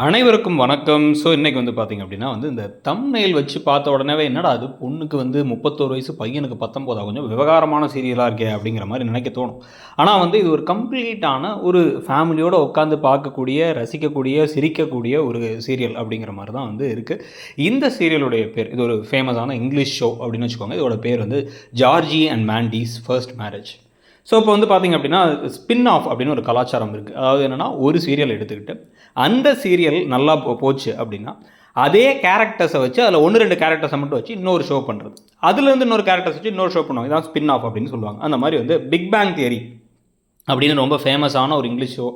அனைவருக்கும் வணக்கம். ஸோ இன்றைக்கி வந்து பார்த்தீங்க அப்படின்னா வந்து இந்த தம்ப்நெயில் வச்சு பார்த்த உடனே என்னடா அது பொண்ணுக்கு வந்து முப்பத்தோரு வயசு பையனுக்கு பத்தொம்போதா கொஞ்சம் விவகாரமான சீரியலாக இருக்கே அப்படிங்கிற மாதிரி நினைக்க தோணும். ஆனால் வந்து இது ஒரு கம்ப்ளீட்டான ஒரு ஃபேமிலியோடு உட்காந்து பார்க்கக்கூடிய ரசிக்கக்கூடிய சிரிக்கக்கூடிய ஒரு சீரியல் அப்படிங்கிற மாதிரி தான் வந்து இருக்குது இந்த சீரியலுடைய பேர் இது ஒரு ஃபேமஸான இங்கிலீஷ் ஷோ அப்படின்னு வச்சுக்கோங்க. இதோட பேர் வந்து Georgie and Mandy's first marriage so இப்போ வந்து பார்த்தீங்க அப்படின்னா ஸ்பின் ஆஃப் அப்படின்னு ஒரு கலாச்சாரம் இருக்குது அதாவது என்னென்னா ஒரு சீரியல் எடுத்துக்கிட்டு அந்த சீரியல் நல்லா போ போச்சு அப்படின்னா அதே கேரக்டர்ஸை வச்சு அதில் ஒன்று ரெண்டு கேரக்டர்ஸை மட்டும் வச்சு இன்னொரு ஷோ பண்ணுறது அதுலேருந்து இன்னொரு கேரக்டர்ஸ் வச்சு இன்னொரு ஷோ பண்ணுவாங்க. இதான் ஸ்பின் ஆஃப் அப்படின்னு சொல்லுவாங்க. அந்த மாதிரி வந்து பிக் பேங் தியரி அப்படின்னு ரொம்ப ஃபேமஸான ஒரு இங்கிலீஷ் ஷோ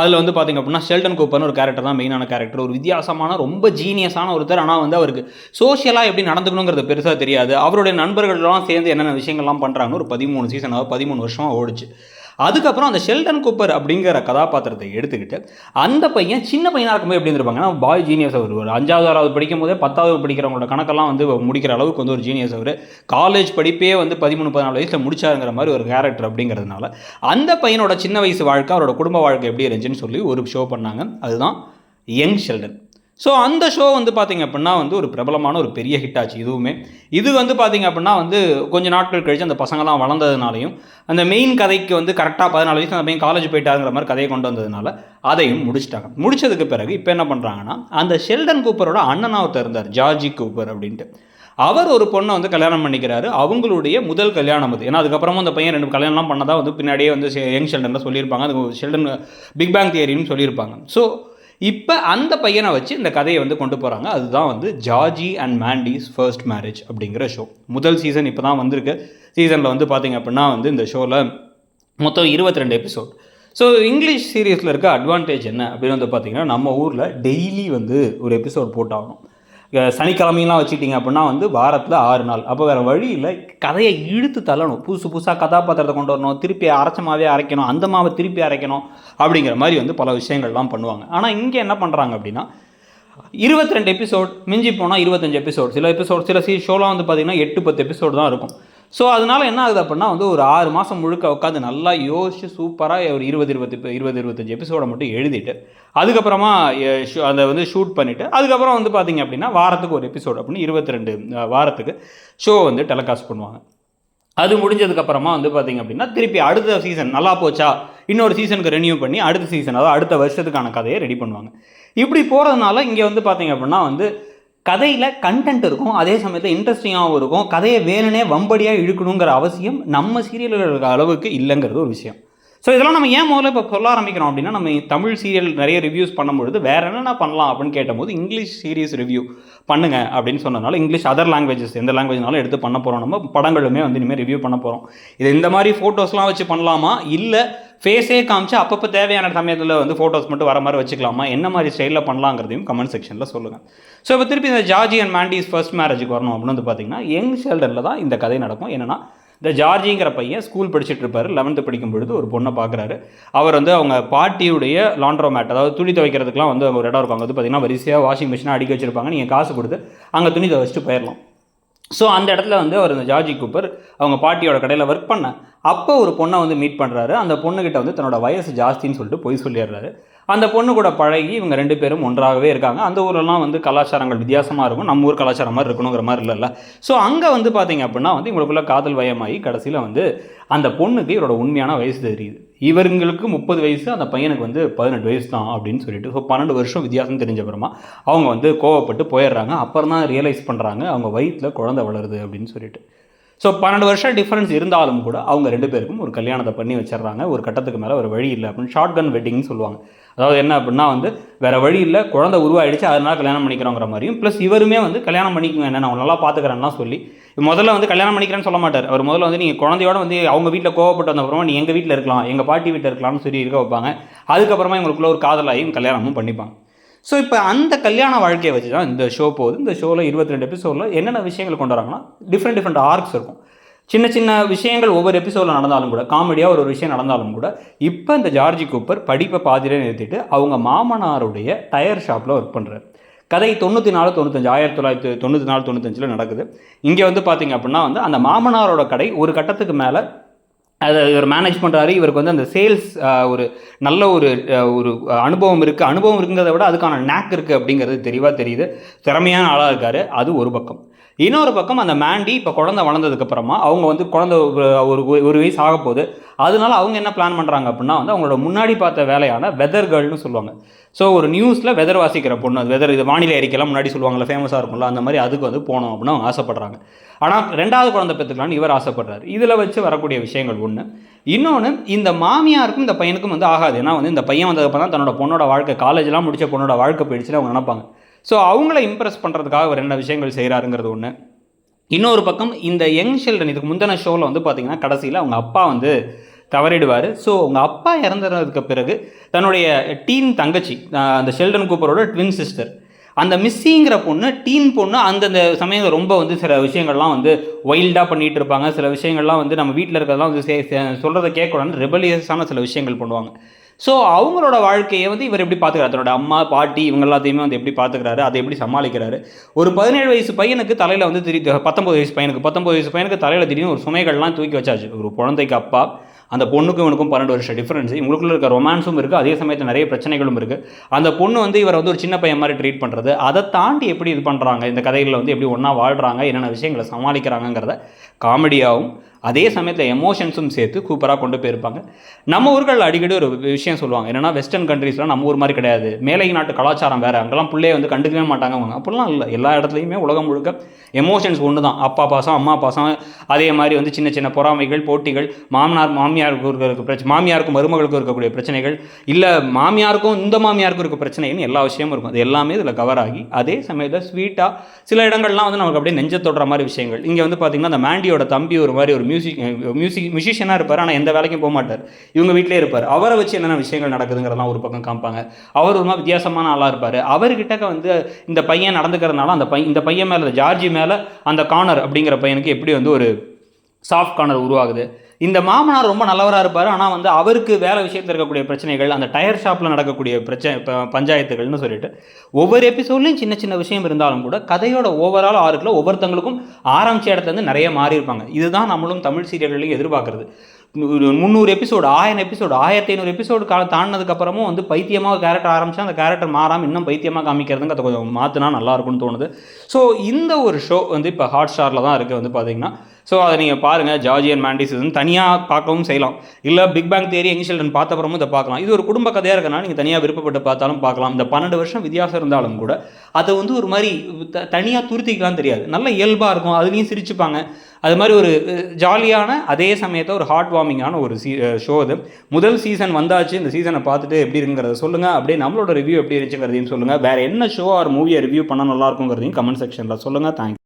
அதில் வந்து பார்த்திங்க அப்படின்னா ஷெல்டன் கூப்பர்னு ஒரு கேரக்டர் தான் மெயினான கேரக்டர் ஒரு வித்தியாசமான ரொம்ப ஜீனியஸான ஒருத்தர். ஆனால் வந்து அவருக்கு சோஷியலாக எப்படி நடந்துக்கணுங்கிறது பெருசாக தெரியாது. அவருடைய நண்பர்கள்லாம் சேர்ந்து என்னென்ன விஷயங்கள்லாம் பண்ணுறாங்கன்னு ஒரு பதிமூணு சீசன் அதாவது பதிமூணு வருஷமாக ஓடிச்சு. அதுக்கப்புறம் அந்த ஷெல்டன் கூப்பர் அப்படிங்கிற கதாபாத்திரத்தை எடுத்துக்கிட்டு அந்த பையன் சின்ன பையனாக இருக்கும்போது எப்படி இருந்திருப்பாங்க பாய் ஜீனியஸ் அவர். ஒரு அஞ்சாவது ஆறாவது படிக்கும் போதே பத்தாவது படிக்கிறவங்களோட கணக்கெல்லாம் வந்து முடிக்கிற அளவுக்கு வந்து ஒரு ஜீனியஸ் அவர். காலேஜ் படிப்பே வந்து பதிமூணு பதினாலு வயசில் முடிச்சாருங்கிற மாதிரி ஒரு கேரக்டர் அப்படிங்கிறதுனால அந்த பையனோட சின்ன வயசு வாழ்க்கை அவரோட குடும்ப வாழ்க்கை எப்படி இருந்துச்சுன்னு சொல்லி ஒரு ஷோ பண்ணாங்க. அதுதான் யங் ஷெல்டன் ஸோ அந்த ஷோ வந்து பார்த்திங்க அப்படின்னா வந்து ஒரு பிரபலமான ஒரு பெரிய ஹிட் ஆச்சு இதுவுமே. இது வந்து பார்த்திங்க அப்படின்னா வந்து கொஞ்சம் நாட்கள் கழிச்சு அந்த பசங்களாம் வளர்ந்ததுனாலையும் அந்த மெயின் கதைக்கு வந்து கரெக்டாக பதினாலு வயசு அந்த பையன் காலேஜ் போயிட்டாருங்கிற மாதிரி கதையை கொண்டு வந்ததுனால அதையும் முடிச்சிட்டாங்க. முடிச்சதுக்கு பிறகு இப்போ என்ன பண்ணுறாங்கன்னா அந்த ஷெல்டன் கூப்பரோட அண்ணனா ஒருத்தர் இருந்தார் ஜார்ஜி கூப்பர் அப்படின்ட்டு. அவர் ஒரு பொண்ணை வந்து கல்யாணம் பண்ணிக்கிறாரு. அவங்களுடைய முதல் கல்யாணம் அது. ஏன்னா அதுக்கப்புறமும் அந்த பையன் ரெண்டு கல்யாணம்லாம் பண்ணதான் வந்து பின்னாடியே வந்து யங் ஷெல்டனில் சொல்லியிருப்பாங்க. அது ஷெல்டன் பிக் பேங் தியரின்னு சொல்லியிருப்பாங்க. ஸோ இப்போ அந்த பையனை வச்சு இந்த கதையை வந்து கொண்டு போகிறாங்க அதுதான் வந்து Georgie and Mandy's first marriage அப்படிங்கிற ஷோ முதல் சீசன் இப்போ தான் வந்திருக்கு சீசனில் வந்து பார்த்திங்க அப்படின்னா வந்து இந்த ஷோவில் மொத்தம் இருபத்தி ரெண்டு எபிசோட் ஸோ இங்கிலீஷ் சீரியஸில் இருக்க அட்வான்டேஜ் என்ன அப்படின்னு வந்து பார்த்திங்கன்னா நம்ம ஊரில் டெய்லி வந்து ஒரு எபிசோட் போட்டாகணும். சனிக்கிழமையெல்லாம் வச்சுட்டிங்க அப்படின்னா வந்து வாரத்தில் ஆறு நாள். அப்போ வேறு வழி இல்லை கதையை இழுத்து தள்ளணும். புதுசு புதுசாக கதாபாத்திரத்தை கொண்டு வரணும். திருப்பி அரைச்ச மாவே அரைக்கணும். அந்த மாவை திருப்பி அரைக்கணும் அப்படிங்கிற மாதிரி வந்து பல விஷயங்கள்லாம் பண்ணுவாங்க. ஆனால் இங்கே என்ன பண்ணுறாங்க அப்படின்னா இருபத்தி ரெண்டு எபிசோட் மிஞ்சி போனால் இருபத்தஞ்சு எபிசோட் சில எபிசோட் சில சி ஷோலாம் வந்து பார்த்திங்கன்னா எட்டு பத்து எபிசோடு தான் இருக்கும். ஸோ அதனால் என்ன ஆகுது அப்படின்னா வந்து ஒரு ஆறு மாதம் முழுக்க உட்காந்து நல்லா யோசிச்சு சூப்பராக ஒரு இருபது இருபத்தி இருபது இருபத்தஞ்சி எபிசோடை மட்டும் எழுதிட்டு அதுக்கப்புறமா அதை வந்து ஷூட் பண்ணிவிட்டு அதுக்கப்புறம் வந்து பார்த்திங்க அப்படின்னா வாரத்துக்கு ஒரு எபிசோடு அப்படின்னு இருபத்தி ரெண்டு வாரத்துக்கு ஷோ வந்து டெலிகாஸ்ட் பண்ணுவாங்க. அது முடிஞ்சதுக்கப்புறமா வந்து பார்த்திங்க அப்படின்னா திருப்பி அடுத்த சீசன் நல்லா போச்சா? இன்னொரு சீசனுக்கு ரெனியூ பண்ணி அடுத்த சீசன் அதாவது அடுத்த வருஷத்துக்கான கதையை ரெடி பண்ணுவாங்க. இப்படி போகிறதுனால இங்கே வந்து பார்த்திங்க அப்படின்னா வந்து கதையில் கண்டென்ட் இருக்கும் அதே சமயத்தில் இன்ட்ரெஸ்டிங்காகவும் இருக்கும். கதையை வேலனே வம்படியாக இழுக்கணுங்கிற அவசியம் நம்ம சீரியல்கள் அளவுக்கு இல்லைங்கிறது ஒரு விஷயம். ஸோ இதெல்லாம் நம்ம ஏன் முதல்ல இப்போ சொல்ல ஆரம்பிக்கிறோம் அப்படின்னா நம்ம தமிழ் சீரியல் நிறைய ரிவ்யூஸ் பண்ணும்பொழுது வேறு என்னென்ன பண்ணலாம் அப்படின்னு கேட்டபோது இங்கிலீஷ் சீரியஸ் ரிவ்யூ பண்ணுங்க அப்படின்னு சொன்னதுனால இங்கிலீஷ் அதர் லாங்குவேஜஸ் எந்த லாங்குவேஜ்னாலும் எடுத்து பண்ண போகிறோம் நம்ம படங்களுமே வந்து இனிமேல் ரிவ்யூ பண்ண போகிறோம் இது இந்த மாதிரி ஃபோட்டோஸ்லாம் வச்சு பண்ணலாமா? இல்லை ஃபேஸே காமிச்சு அப்பப்போ தேவையான சமயத்தில் வந்து ஃபோட்டோஸ் மட்டும் வர மாதிரி வச்சுக்கலாமா? என்ன மாதிரி ஸ்டைலில் பண்ணலாங்கிறதையும் கமெண்ட் செக்ஷனில் சொல்லுங்கள் ஸோ இப்போ திருப்பி இந்த ஜார்ஜி அண்ட் மாண்டிஸ் ஃபர்ஸ்ட் மேரேஜுக்கு வரணும் அப்படின்னு வந்து பார்த்தீங்கன்னா யங் ஷெல்டரில் தான் இந்த கதை நடக்கும். என்னென்னா இந்த ஜார்ஜிங்கிற பையன் ஸ்கூல் படிச்சுட்டு இருப்பார். லெவன்த்து படிக்கும் பொழுது ஒரு பொண்ணை பார்க்குறாரு. அவர் வந்து அவங்க பாட்டியுடைய லாண்ட்ரோ மேட் அதாவது துணி துவைக்கிறதுக்குலாம் வந்து ஒரு இடம் இருக்கும். அங்கே வந்து பார்த்திங்கன்னா வரிசையாக வாஷிங் மிஷினாக அடிக்க வச்சிருப்பாங்க. நீங்கள் காசு கொடுத்து அங்கே துணி துவைச்சிட்டு போயிடலாம் ஸோ அந்த இடத்துல வந்து அவர் இந்த ஜார்ஜி கூப்பர் அவங்க பாட்டியோட கடையில் ஒர்க் பண்ண அப்போ ஒரு பொண்ணை வந்து மீட் பண்ணுறாரு அந்த பொண்ணுக்கிட்ட வந்து தன்னோட வயசு ஜாஸ்தின்னு சொல்லிட்டு போய் சொல்லிடுறாரு. அந்த பொண்ணு கூட பழகி இவங்க ரெண்டு பேரும் ஒன்றாகவே இருக்காங்க. அந்த ஊரெல்லாம் வந்து கலாச்சாரங்கள் வித்தியாசமாக இருக்கும். நம்ம ஊர் கலாச்சாரம் மாதிரி இருக்கணுங்கிற மாதிரி இல்லைல்ல. ஸோ அங்கே வந்து பார்த்தீங்க அப்படின்னா வந்து இவங்களுக்குள்ள காதல் வயமாகி கடைசியில் வந்து அந்த பொண்ணுக்கு இவரோட உண்மையான வயசு தெரியுது. இவங்களுக்கு முப்பது வயசு அந்த பையனுக்கு வந்து பதினெட்டு வயசு தான் அப்படின்னு சொல்லிட்டு ஸோ பன்னெண்டு வருஷம் வித்தியாசம் தெரிஞ்ச அப்புறமா அவங்க வந்து கோவப்பட்டு போயிடுறாங்க. அப்புறம் தான் ரியலைஸ் பண்ணுறாங்க அவங்க வயிற்றில் குழந்தை வளருது அப்படின்னு சொல்லிட்டு. ஸோ பன்னெண்டு வருஷம் டிஃப்ரென்ஸ் இருந்தாலும் கூட அவங்க ரெண்டு பேருக்கும் ஒரு கல்யாணத்தை பண்ணி வச்சிடுறாங்க. ஒரு கட்டத்துக்கு மேலே ஒரு வழி இல்லை அப்படின்னு ஷார்ட் கன் வெட்டிங்னு சொல்லுவாங்க. அதாவது என்ன அப்படின்னா வந்து வேறு வழி இல்லை குழந்தை உருவாயிடுச்சு அதனால கல்யாணம் பண்ணிக்கிறோங்கிற மாதிரியும் ப்ளஸ் இவருமே வந்து கல்யாணம் பண்ணிக்கோங்க என்ன நான் நல்லா பார்த்துக்கிறேன்னா சொல்லி முதல்ல வந்து கல்யாணம் பண்ணிக்கிறேன்னு சொல்ல மாட்டார். அவர் முதல்ல வந்து நீங்கள் குழந்தையோட வந்து அவங்க வீட்டில் கோவப்பட்டு வந்தப்புறமா நீ எங்கள் வீட்டில் இருக்கலாம் எங்கள் பாட்டி வீட்டில் இருக்கலாம்னு சொல்லி இருக்க வைப்பாங்க. அதுக்கப்புறமா இவங்களுக்குள்ள ஒரு காதலாயும் கல்யாணமும் பண்ணிப்பாங்க. ஸோ இப்போ அந்த கல்யாண வாழ்க்கையை வச்சு தான் இந்த ஷோ போகுது. இந்த ஷோவில் இருபத்தி ரெண்டு எபிசோடில் என்னென்ன விஷயங்கள் கொண்டு வராங்கன்னா டிஃப்ரெண்ட் டிஃப்ரெண்ட் ஆர்க்ஸ் இருக்கும். சின்ன சின்ன விஷயங்கள் ஒவ்வொரு எபிசோடில் நடந்தாலும் கூட காமெடியாக ஒரு ஒரு விஷயம் நடந்தாலும் கூட இப்போ இந்த ஜார்ஜி கூப்பர் படிப்பை பாதியிலே நிறுத்திட்டு அவங்க மாமனாருடைய டயர் ஷாப்பில் ஒர்க் பண்ணுறாரு கதை தொண்ணூற்றி நாலு தொண்ணூத்தஞ்சு ஆயிரத்தி தொள்ளாயிரத்தி தொண்ணூற்றி நாலு தொண்ணூத்தஞ்சில் நடக்குது. இங்கே வந்து பார்த்திங்க அப்படின்னா வந்து அந்த மாமனாரோட கடை ஒரு கட்டத்துக்கு மேலே அதை இவர் மேனேஜ் பண்ணுறாரு இவருக்கு வந்து அந்த சேல்ஸ் ஒரு நல்ல ஒரு ஒரு அனுபவம் இருக்குது அனுபவம் இருக்குங்கிறத விட அதுக்கான நேக் இருக்குது அப்படிங்கிறது தெளிவாக தெரியுது. திறமையான ஆளாக இருக்கார். அது ஒரு பக்கம். இன்னொரு பக்கம் அந்த மேண்டி இப்போ குழந்தை வளர்ந்ததுக்கப்புறமா அவங்க வந்து குழந்தை ஒரு ஒரு வயசு ஆக போகுது. அதனால அவங்க என்ன பிளான் பண்ணுறாங்க அப்படின்னா வந்து அவங்களோட முன்னாடி பார்த்த வேலையான வெதர் கேர்ள்னு சொல்லுவாங்க. ஸோ ஒரு நியூஸில் வெதர் வாசிக்கிற பொண்ணு அது வெதர் இது வானிலை அறிக்கைலாம் முன்னாடி சொல்லுவாங்கல்ல ஃபேமஸாக இருக்கும்ல அந்த மாதிரி அதுக்கு வந்து போகணும் அப்படின்னு அவங்க ஆசைப்பட்றாங்க. ஆனால் ரெண்டாவது குழந்தை பெற்றுக்கலாம்னு இவர் ஆசைப்படுறாரு. இதில் வச்சு வரக்கூடிய விஷயங்கள் ஒன்று இன்னொன்று இந்த மாமியாருக்கும் இந்த பையனுக்கும் வந்து ஆகாது. ஏன்னா வந்து இந்த பையன் வந்ததுக்கப்புறம் தான் தன்னோட பொண்ணோட வாழ்க்கை காலேஜ்லாம் முடிச்ச பொண்ணோட வாழ்க்கை போயிடுச்சுன்னு அவங்க நினைப்பாங்க. ஸோ அவங்கள இம்ப்ரெஸ் பண்ணுறதுக்காக அவர் என்ன விஷயங்கள் செய்கிறாருங்கிறது ஒன்று இன்னொரு பக்கம் இந்த யங் சில்ட்ரன் இதுக்கு முந்தின ஷோவில் வந்து பார்த்திங்கன்னா கடைசியில் அவங்க அப்பா வந்து தவறிடுவார். ஸோ அவங்க அப்பா இறந்துறதுக்கு பிறகு தன்னுடைய டீன் தங்கச்சி அந்த ஷெல்டன் கூப்பரோட ட்வின் சிஸ்டர் அந்த மிஸ்ஸிங்கிற பொண்ணு டீன் பொண்ணு அந்தந்த சமயம் ரொம்ப வந்து சில விஷயங்கள்லாம் வந்து வைல்டாக பண்ணிகிட்டு இருப்பாங்க. சில விஷயங்கள்லாம் வந்து நம்ம வீட்டில் இருக்கிறதெல்லாம் வந்து சே சொல்கிறத கேட்கக்கூடாது ரெபலியஸான சில விஷயங்கள் பண்ணுவாங்க. ஸோ அவங்களோட வாழ்க்கையை வந்து இவர் எப்படி பார்த்துக்கிறார்? தன்னோட அம்மா பாட்டி இவங்க எல்லாத்தையுமே வந்து எப்படி பார்த்துக்கிறாரு? அதை எப்படி சமாளிக்கிறாரு? ஒரு பதினேழு வயசு பையனுக்கு தலையில் வந்து திடீர் பத்தொம்பது வயசு பையனுக்கு பத்தொம்பது வயசு பையனுக்கு தலையில் திடீர்னு ஒரு சுமைகள்லாம் தூக்கி வச்சாச்சு. ஒரு குழந்தைக்கு அப்பா அந்த பொண்ணுக்கும் இவனுக்கும் பன்னெண்டு வருஷம் டிஃப்ரென்ஸ் இவங்களுக்குள்ள இருக்க ரொமான்ஸும் இருக்குது அதே சமயத்தில் நிறைய பிரச்சனைகளும் இருக்குது அந்த பொண்ணு வந்து இவரை வந்து ஒரு சின்ன பையன் மாதிரி ட்ரீட் பண்ணுறது அதை தாண்டி எப்படி இது பண்ணுறாங்க இந்த கதைகளில் வந்து எப்படி ஒன்றா வாழ்கிறாங்க என்னென்ன விஷயங்களை சமாளிக்கிறாங்கங்கிறத காமெடியாகவும் அதே சமயத்தில் எமோஷன்ஸும் சேர்த்து சூப்பராக கொண்டு போயிருப்பாங்க. நம்ம ஊர்கள் அடிக்கடி ஒரு விஷயம் சொல்லுவாங்க. என்னென்னா வெஸ்டர்ன் கண்ட்ரீஸ்லாம் நம்ம ஊர் மாதிரி கிடையாது. மேலை நாட்டு கலாச்சாரம் வேறு. அங்கெல்லாம் பிள்ளைய வந்து கண்டுக்கவே மாட்டாங்க அவங்க. அப்படிலாம் இல்லை. எல்லா இடத்துலையுமே உலகம் முழுக்க எமோஷன்ஸ் ஒன்று தான் அப்பா பாசம் அம்மா பாசம் அதே மாதிரி வந்து சின்ன சின்ன பொறாமைகள் போட்டிகள் மாமனார் மாமியாருக்கு இருக்க பிரச்சனை மாமியாருக்கும் மருமகளுக்கும் இருக்கக்கூடிய பிரச்சனைகள் இல்லை மாமியாருக்கும் இந்த மாமியாருக்கும் இருக்க பிரச்சனைன்னு எல்லா விஷயமும் இருக்கும். அது எல்லாமே இதில் கவர் ஆகி அதே சமயத்தில் ஸ்வீட்டாக சில இடங்கள்லாம் வந்து நமக்கு அப்படியே நெஞ்ச தொடுற மாதிரி விஷயங்கள். இங்கே வந்து பார்த்திங்கன்னா அந்த மேண்டியோட தம்பி ஒரு மாதிரி ஒரு மியூசிக் மியூசிக் மியூசிஷியனாக இருப்பார் ஆனால் எந்த வேலைக்கும் போக மாட்டார். இவங்க வீட்டிலே இருப்பார். அவரை வச்சு என்னென்ன விஷயங்கள் நடக்குதுங்கிறதெல்லாம் ஒரு பக்கம் காமிப்பாங்க. அவர் ஒரு மாதிரி வித்தியாசமான ஆளாக இருப்பார். அவர்கிட்ட வந்து இந்த பையன் நடந்துக்கிறதுனால அந்த பையன் இந்த பையன் மேலே ஜார்ஜி மேலே அந்த கார்னர் அப்படிங்கிற பையனுக்கு எப்படி வந்து ஒரு சாஃப்ட் கார்னர் உருவாகுது. இந்த மாமனார் ரொம்ப நல்லவராக இருப்பார். ஆனால் வந்து அவருக்கு வேலை விஷயத்தில் இருக்கக்கூடிய பிரச்சனைகள் அந்த டயர் ஷாப்பில் நடக்கக்கூடிய பிரச்சனை பஞ்சாயத்துகள்னு சொல்லிட்டு ஒவ்வொரு எபிசோட்லையும் சின்ன சின்ன விஷயம் இருந்தாலும் கூட கதையோட ஓவரால் ஆறுக்குள்ள ஒவ்வொருத்தங்களுக்கும் ஆரம்பிச்ச இடத்துலேருந்து நிறைய மாறி இருப்பாங்க. இதுதான் நம்மளும் தமிழ் சீரியல்களையும் எதிர்பார்க்குறது. ஒரு முந்நூறு எபிசோடு ஆயிரம் எபிசோடு ஆயிரத்தி ஐநூறு எபிசோடு கால தாண்டினதுக்கப்புறமும் வந்து பைத்தியமாக கேரக்டர் ஆரம்பிச்சா அந்த கேரக்டர் மாறாமல் இன்னும் பைத்தியமாக காமிக்கிறதுங்க அதை கொஞ்சம் மாற்றினா நல்லா இருக்கும்னு தோணுது. ஸோ இந்த ஒரு ஷோ வந்து இப்போ ஹாட் ஸ்டாரில் தான் இருக்குது வந்து பார்த்திங்கன்னா ஸோ அதை நீங்கள் பாருங்கள் ஜார்ஜி அண்ட் மேண்டி சீசன் தனியாக பார்க்கவும் செய்யலாம். இல்லை Big Bang Theory young children பார்த்தப்பறமும் இதை பார்க்கலாம். இது ஒரு குடும்ப கதையாக இருக்கனால நீங்கள் தனியாக விருப்பப்பட்டு பார்த்தாலும் பார்க்கலாம். இந்த பன்னெண்டு வருஷம் வித்தியாசம் இருந்தாலும் கூட அதை வந்து ஒரு மாதிரி த தனியாக துருத்திக்கலாம் தெரியாது. நல்ல இயல்பாக இருக்கும். அதுலேயும் சிரிச்சுப்பாங்க. அது மாதிரி ஒரு ஜாலியான அதே சமயத்தை ஒரு ஹார்ட் வார்மிங்கான ஒரு சீ ஷோ இது முதல் சீசன் வந்தாச்சு. இந்த சீசனை பார்த்துட்டு எப்படி இருக்குங்கிறத சொல்லுங்கள் அப்படியே நம்மளோட ரிவ்யூ எப்படி இருந்துச்சுங்கிறதையும் சொல்லுங்கள் வேறு என்ன ஷோ ஆர் மூவியை ரிவ்யூ பண்ண நல்லாயிருக்குங்கிறதையும் கமெண்ட் செக்ஷனில் சொல்லுங்கள் தேங்க்யூ